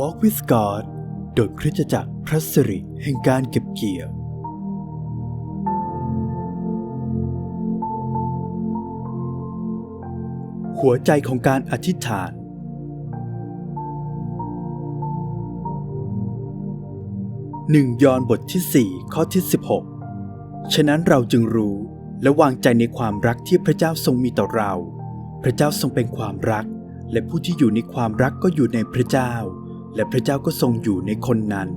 Walk with God โดยคริสตจักรพระสิริแห่งการเก็บเกี่ยว หัวใจของการอธิษฐานหนึ่งยอห์นบทที่ 4 ข้อที่ 16 ฉะนั้นเราจึงรู้และวางใจในความรักที่พระเจ้าทรงมีต่อเรา พระเจ้าทรงเป็นความรัก และผู้ที่อยู่ในความรักก็อยู่ในพระเจ้า และพระเจ้าก็ทรงอยู่ในคนนั้น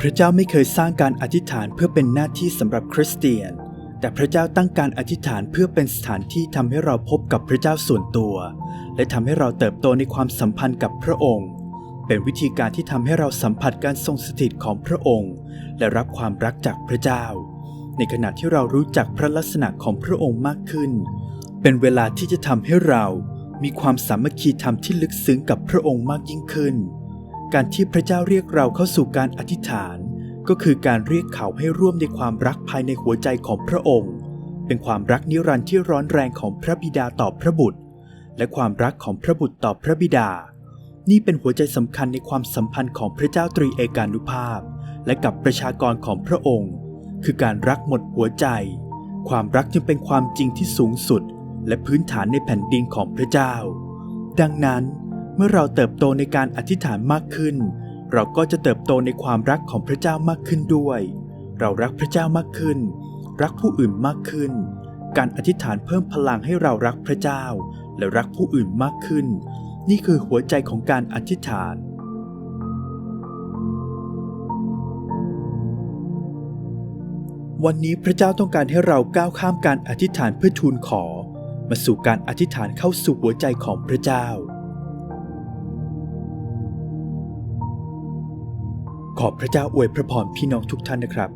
พระเจ้าไม่เคยสร้างการอธิษฐานเพื่อเป็นหน้าที่สำหรับคริสเตียน แต่พระเจ้าตั้งการอธิษฐานเพื่อเป็นสถานที่ทำให้เราพบกับพระเจ้าส่วนตัว และทำให้เราเติบโตในความสัมพันธ์กับพระองค์ เป็นวิธีการที่ทำให้เราสัมผัสการทรงสถิตของพระองค์ และรับความรักจากพระเจ้า ในขณะที่เรารู้จักพระลักษณะของพระองค์มากขึ้น เป็นเวลาที่จะทำให้เรามีความสามัคคีธรรมที่ลึกซึ้งกับพระองค์มากยิ่งขึ้น การที่พระเจ้าเรียกเราเข้าสู่การอธิษฐาน ก็คือการเรียกเขาให้ร่วมในความรักภายในหัวใจของพระองค์ เป็นความรักนิรันดร์ที่ร้อนแรงของพระบิดาต่อพระบุตร และความรักของพระบุตรต่อพระบิดา นี่เป็นหัวใจสำคัญในความสัมพันธ์ของพระเจ้าตรีเอกานุภาพ และกับประชากรของพระองค์ คือการรักหมดหัวใจ ความรักจึงเป็นความจริงที่สูงสุด และพื้นฐานในแผ่นดินของพระเจ้า ดังนั้นเมื่อเราเติบโตในการอธิษฐานมากขึ้น เราก็จะเติบโตในความรักของพระเจ้ามากขึ้นด้วย เรารักพระเจ้ามากขึ้น รักผู้อื่นมากขึ้น การอธิษฐานเพิ่มพลังให้เรารักพระเจ้า และรักผู้อื่นมากขึ้น นี่คือหัวใจของการอธิษฐาน วันนี้พระเจ้าต้องการให้เราก้าวข้ามการอธิษฐานเพื่อทูลขอ มาสู่การอธิษฐานเข้าสู่หัวใจของพระเจ้า ขอบพระเจ้าอวยพระพรพี่น้องทุกท่านนะครับ